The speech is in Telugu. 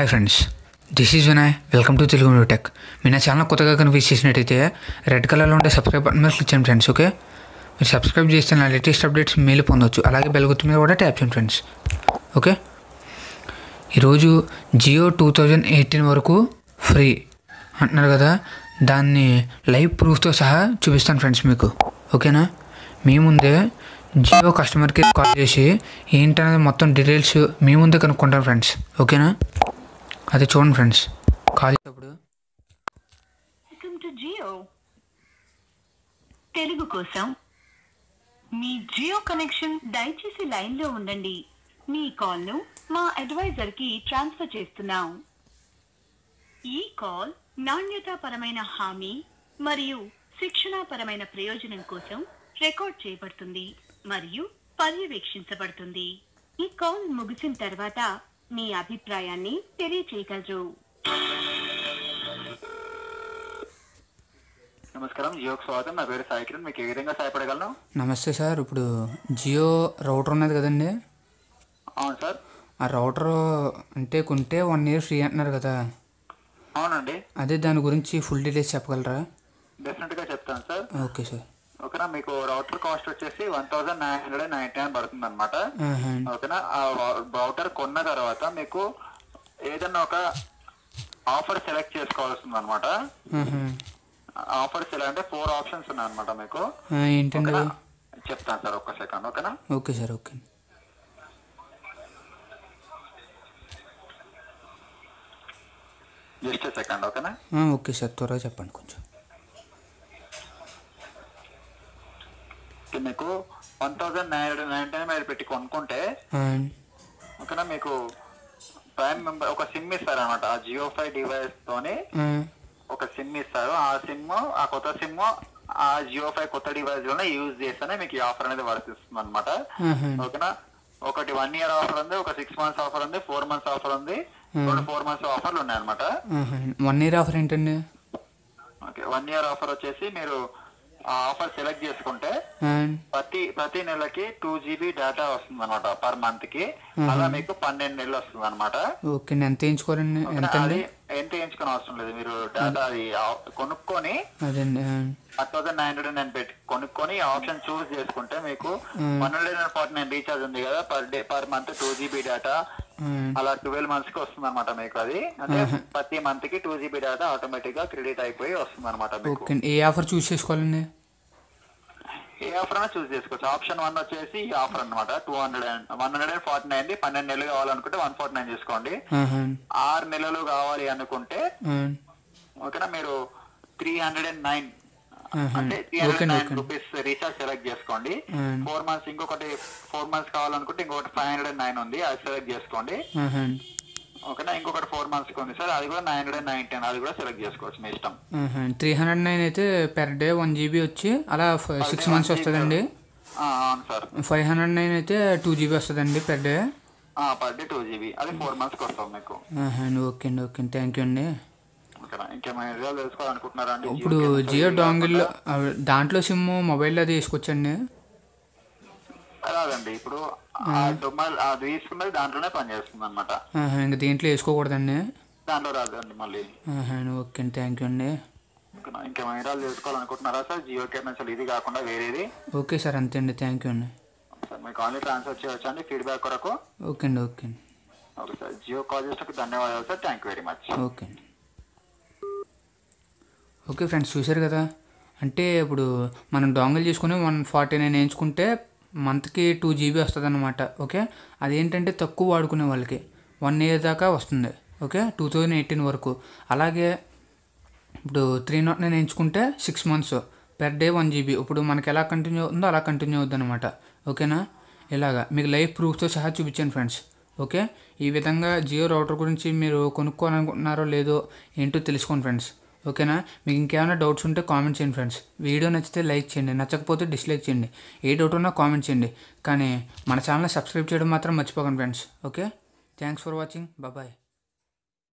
Hi friends this is Vinay welcome to Telugu new tech మీ నా ఛానల్ కొత్తగా కనిపించి చేసినట్టయితే రెడ్ కలర్లో ఉండే సబ్స్క్రైబ్ బటన్ మీద క్లిక్ చేయండి ఫ్రెండ్స్ ఓకే మీరు సబ్స్క్రైబ్ చేస్తే నా లేటెస్ట్ అప్డేట్స్ మేలు పొందొచ్చు. అలాగే బెల్ గుర్తు మీద కూడా ట్యాప్ చేయండి ఫ్రెండ్స్ ఓకే ఈరోజు జియో టూ థౌజండ్ ఎయిటీన్ వరకు ఫ్రీ అంటున్నారు కదా? దాన్ని లైవ్ ప్రూఫ్తో సహా చూపిస్తాను ఫ్రెండ్స్ మీకు ఓకేనా మీ ముందే జియో కస్టమర్ కేర్ కాల్ చేసి ఏంటనేది మొత్తం డీటెయిల్స్ మీ ముందే కనుక్కుంటాను ఫ్రెండ్స్ ఓకేనా అది చూడండి ఫ్రెండ్స్. కాల్ చేసేటప్పుడు వెల్కమ్ టు జియో. తెలుగు కోసం మీ జియో కనెక్షన్ దయచేసి లైన్లో ఉండండి. మీ కాల్ను మా అడ్వైజర్కి ట్రాన్స్ఫర్ చేస్తున్నాం. ఈ కాల్ నాణ్యతాపరమైన హామీ మరియు శిక్షణాపరమైన ప్రయోజనం కోసం రికార్డ్ చేయబడుతుంది మరియు పర్యవేక్షించబడుతుంది. ఈ కాల్ ముగిసిన తర్వాత మీ అభిప్రాయాన్ని తెలియచేయగలరు. నమస్కారం జియోకి స్వాగతం. నా పేరు సాయి కిరణ్. మీకు ఏ విధంగా సహాయపడగలను? నమస్తే సార్. ఇప్పుడు జియో రౌటర్ ఉన్నది కదండి? అవును సార్. ఆ రౌటర్ అంటే కొంటే వన్ ఇయర్ ఫ్రీ అంటున్నారు కదా. అవునండి. అదే దాని గురించి ఫుల్ డీటెయిల్స్ చెప్పగలరా? డెఫినెట్గా చెప్తాను సార్. Okay sir. ఓకేనా? మీకు రౌటర్ కాస్ట్ వచ్చేసి one thousand nine hundred and ninety nine పడుతుంది అనమాట. ఓకేనా? ఆ రౌటర్ కొన్న తర్వాత మీకు ఏదన్నా ఒక ఆఫర్ సెలెక్ట్ చేసుకోవాల్సింది అనమాట ఆహా. ఆఫర్ సెలెక్ట్ అంటే ఫోర్ ఆప్షన్స్ ఉన్నాయి అనమాట మీకు ఏంటండి? చెప్తాను సార్ ఒక్క సెకండ్ ఓకేనా? Okay sir okay. Just second ఓకేనా? ఓకే సార్ త్వరగా చెప్పండి కొంచెం. మీకు one thousand nine hundred ninety nine మీరు పెట్టి కొనుక్కుంటే ఓకేనా మీకు ప్రైమ్ మెంబర్ ఒక సిమ్ ఇస్తారు అనమాట ఆ జియో ఫైవ్ డివైస్ తోని ఒక సిమ్ ఇస్తారు. ఆ సిమ్ ఆ కొత్త సిమ్ ఆ జియో ఫైవ్ కొత్త డివైస్లోనే యూజ్ చేస్తేనే మీకు ఈ ఆఫర్ అనేది వర్తిస్తుంది అనమాట. ఓకేనా ఒకటి వన్ ఇయర్ ఆఫర్ ఉంది ఒక సిక్స్ మంత్స్ ఆఫర్ ఉంది ఫోర్ మంత్స్ ఆఫర్ ఉంది. రెండు ఫోర్ మంత్స్ ఆఫర్లు ఉన్నాయి అనమాట. వన్ ఇయర్ ఆఫర్ ఏంటండి? ఓకే వన్ ఇయర్ ఆఫర్ వచ్చేసి మీరు ఆ ఆఫర్ సెలెక్ట్ చేసుకుంటే ఆ, ప్రతి ప్రతి నెలకి టూ జీబీ డేటా వస్తుంది అనమాట పర్ మంత్కి. అలా మీకు పన్నెండు నెలలు వస్తుంది అనమాట ఓకే ఎంత వేయించుకోవాలండి ఎంత ఎంత ఎంచుకునే అవసరం లేదు. మీరు డేటా అది కొనుక్కొని అదండి థౌసండ్ నైన్ హండ్రెడ్ నైన్ పెట్టి కొనుక్కొని ఆప్షన్ చూస్ చేసుకుంటే మీకు one hundred and forty nine recharge ఉంది కదా per day per month two GB data అలా ట్వెల్వ్ మంత్స్కి వస్తుంది అనమాట మీకు అది. అంటే ప్రతి మంత్కి టూ జీబీ డేటా ఆటోమేటిక్గా క్రెడిట్ అయిపోయి వస్తుంది అనమాట ఓకే ఏ ఆఫర్ చూస్ చేసుకోవాలండి? ఏ ఆఫర్ అయినా చూస్ చేసుకోవచ్చు. ఆప్షన్ వన్ వచ్చేసి ఈ ఆఫర్ అనమాట two hundred and one hundred and forty nine పన్నెండు నెలలు కావాలనుకుంటే వన్ ఫార్టీ నైన్ తీసుకోండి ఆహా. ఆరు నెలలు కావాలి అనుకుంటే ఓకేనా? మీరు త్రీ హండ్రెడ్ అండ్ నైన్. అంటే three hundred nine. Rupees recharge select చేసుకోండి. ఫోర్ మంత్స్ ఇంకొకటి ఫోర్ మంత్స్ కావాలనుకుంటే ఇంకొకటి ఫైవ్ హండ్రెడ్ నైన్ ఉంది అది సెలెక్ట్ చేసుకోండి. ఓకేనా? ఇంకొకటి ఫోర్ మంత్స్ ఉంది సార్ అది కూడా నైన్ హండ్రెడ్ అండ్ నైన్టీన్ అది కూడా సెలెక్ట్ చేసుకోవచ్చు మీ ఇష్టం. త్రీ హండ్రెడ్ నైన్ అయితే పెర్ డే వన్ జీబీ వచ్చి అలా సిక్స్ మంత్స్ వస్తుందండి. అవును సార్. ఫైవ్ హండ్రెడ్ నైన్ అయితే టూ జీబీ వస్తుందండి per day. Per day two GB అది ఫోర్ మంత్స్కి వస్తుంది మీకు. ఓకే అండి ఓకే అండి. థ్యాంక్ యూ అండి. ఓకేనా ఇంకేమైనా విషయాలు తెలుసుకోవాలనుకుంటున్నారా అండి? ఇప్పుడు జియో డాంగిల్ దాంట్లో సిమ్ మొబైల్ అది వేసుకోవచ్చండి అలాగండి ఇప్పుడు అది తీసుకున్నది దాంట్లోనే పనిచేస్తుంది అనమాట ఇంకా దీంట్లో వేసుకోకూడదండి. దాంట్లో రాదండి మళ్ళీ. ఓకే అండి థ్యాంక్ యూ అండి. ఇంకేమైనా వివరాలు తెలుసుకోవాలనుకుంటున్నారా సార్? జియో నుంచి ఇది కాకుండా వేరేది? ఓకే సార్ అంతే అండి థ్యాంక్ యూ అండి. సార్ మీకు ఆన్లైన్ ట్రాన్స్ఫర్ చేయవచ్చు అండి? ఫీడ్బ్యాక్ కొరకు? ఓకే అండి ఓకే అండి. ఓకే సార్ జియో కాల్ చేసినందుకు ధన్యవాదాలు sir thank you very much. Okay అండి. ఓకే ఫ్రెండ్స్ చూశారు కదా? అంటే ఇప్పుడు మనం డొంగల్ చేసుకుని వన్ ఫార్టీ నైన్ వేయించుకుంటే మంత్కి టూ జీబీ వస్తుంది అనమాట ఓకే? అదేంటంటే తక్కువ వాడుకునే వాళ్ళకి వన్ ఇయర్ దాకా వస్తుంది ఓకే? టూ థౌజండ్ ఎయిటీన్ వరకు. అలాగే ఇప్పుడు త్రీ నాట్ నైన్ ఎంచుకుంటే six months per day one GB. ఇప్పుడు మనకి ఎలా కంటిన్యూ అవుతుందో అలా కంటిన్యూ అవుద్ది అనమాట ఓకేనా? ఇలాగా. మీకు లైవ్ ప్రూఫ్తో సహా చూపించాను ఫ్రెండ్స్ ఓకే? ఈ విధంగా జియో రౌటర్ గురించి మీరు కొనుక్కోవాలనుకుంటున్నారో లేదో ఏంటో తెలుసుకోండి ఫ్రెండ్స్. ఓకేనా? మీకు ఇంకేమైనా డౌట్స్ ఉంటే కామెంట్ చేయండి ఫ్రెండ్స్. వీడియో నచ్చితే లైక్ చేయండి నచ్చకపోతే డిస్లైక్ చేయండి. ఏ డౌట్ ఉన్నా కామెంట్ చేయండి. కానీ మన ఛానల్ సబ్స్క్రైబ్ చేయడం మాత్రం మర్చిపోకండి friends. Okay? Thanks for watching. Bye.